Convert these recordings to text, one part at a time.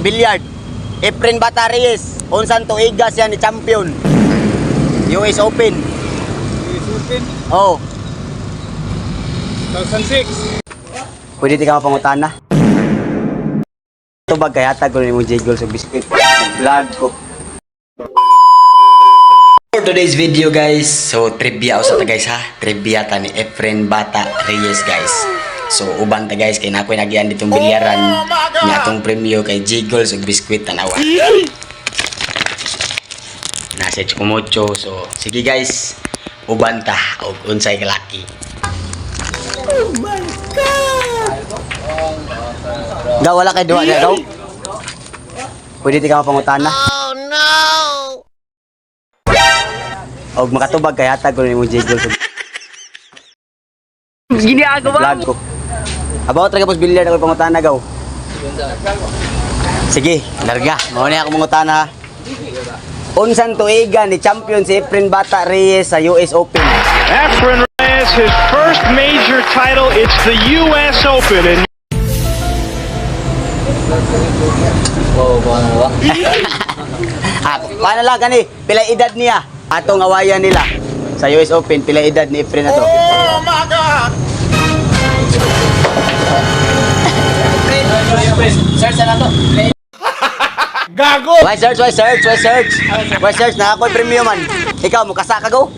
sa billiard. Efren Bataries, unsan tuigas yan ni champion. US Open. Open, Oh, 2006. pwede di ka mapangutana. Tubag kaya tag ko ni mo jiggle sa biscuit. Vlog ko. For today's video guys, so trivia usa ta guys ha. Trivia ta ni Efren Bata Reyes guys. So uban ta guys kay nakoy nagian ditong bilyaran ni atong premyo kay Jiggles ug biskwit tanawa. Nasa Chikumocho. So sige guys, uban ta og unsay kalaki. Daw wala kay duwa daw. Pwede di ka mapangutana. Oh no. Og makatubag kay hatag ko ni mo Jiggles ug Ginagawa vlog ko. About ra kapos bilyar ako pangutana gaw. Sige, larga. Mao ni ako mangutana. Unsan tuiga ni champion si Efren Bata Reyes sa US Open? Efren Reyes, his first major title, it's the U.S. Open. And Ah, paano lang kani? Pila edad niya? Atong awayan nila sa US Open, pila edad ni Efren na to? Gago! Why search, why search, why search? Why search na ako premium man. Ikaw mo kasa ka go?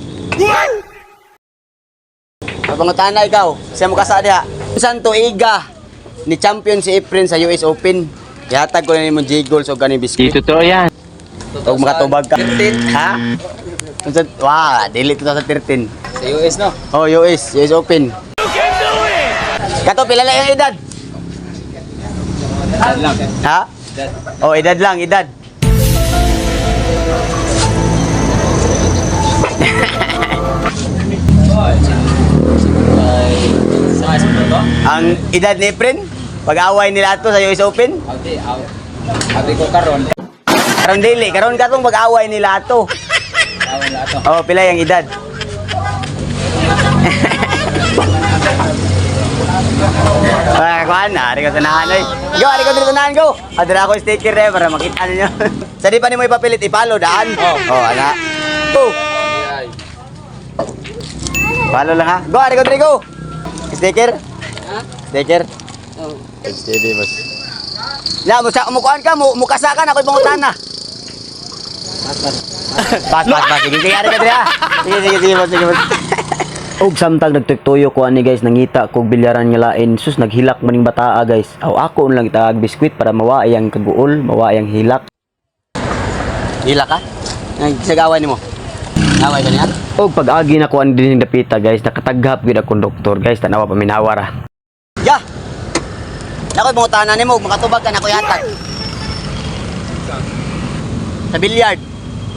Papangutan na ikaw. Siya mo kasa diha. Unsan tuiga ni champion si Efren sa US Open? Yatag ko na ni mo J-Goals o ganing biscuit. totoo yan. O makatubag ka. Ha? Unsan, wow, delete ito sa 13. Sa US, no? Oh, US, US Open. Kato, pila lang yung edad? Lang. Ha? Oh, edad lang, edad. To? Ang edad ni Efren, pag-away nila ato sa US Open, Ate. Ate ko karon. karon dili, karon katong pag-away nila ato. Awan na ato. Oh, pila yung edad? Kuan na, ari ko tanahan oy. Go, ari ko tanahan go. Adra ko sticker eh para makita ninyo. Sa di pa ni mo ipapilit ipalo daan. Oh. Oh, ana. Go. Palo lang ha. Go, ari ko go. Sticker. Sticker. Oh. Steady boss. Na, mo sa umukuan ka, mo mukasa ka na ako'y pangutana. Pas, pas, pas. Sige, sige, ari ka ha. Sige, sige, sige, sige. Og samtang nagtuktuyo ko ani guys nangita kog bilyaran nga lain sus naghilak maning bataa guys. Aw ako lang itaag biskwit para mawaay ang kaguol, mawaay ang hilak. Hilak ka? Nagsagawan nimo. Away ka niya? Og pag-agi na ko ani din dapita guys, nakataghap gid akong doktor guys, tanawa pa minawara. Ya. Nakoy mangutana nimo, makatubag ka na ko yatag. Sa billiard.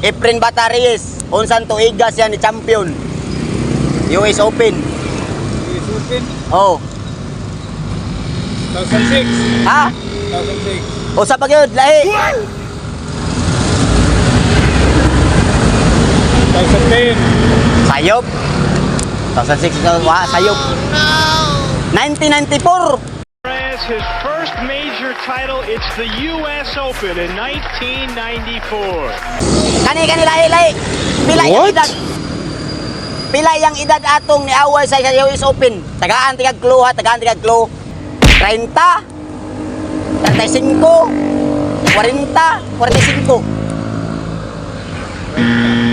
Efren Bataries, unsan tuigas yan ni champion? US Open. US Open, Oh. 2006. Ha? 2006. O sa pagyod, lahi. 2010. Sayop. 2006 na wa sayop. 1994. Reyes, his first major title, it's the U.S. Open in 1994. Kani kani lahi lahi. Pila edad? Pila yang edad atong ni away sa US Open? Tagaan tigag clue ha, tagaan tigag clue. 30 35 40 45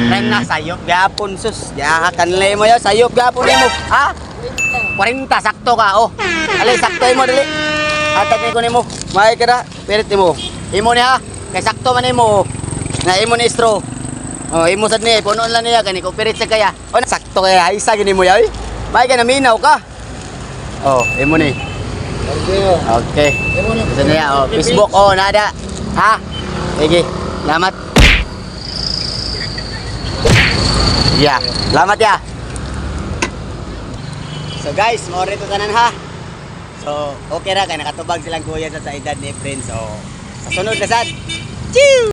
Time sayop gapon sus. Ya kanlay mo yo sayop gapon mo. Ha? 40 sakto ka oh. Ali sakto mo dali. Hatag ni ko nimo. May kada pirit mo. Imo ni ha. Kay sakto man nimo. Na imo ni straw. Oh, imo sad ni punon lang niya kani pirit sa kaya. Oh, sakto kaya isa gini mo yoy. May ka naminaw ka. Oh, imo ni. Okay. Ito na yan. Oh, Facebook. Oh, nada. Ha? Sige. Salamat. Yeah. Salamat ya. So guys, mo rito tanan ha. So, okay ra kay nakatubag silang kuya sa sa edad ni friend. So, sa sunod na sad. Chew!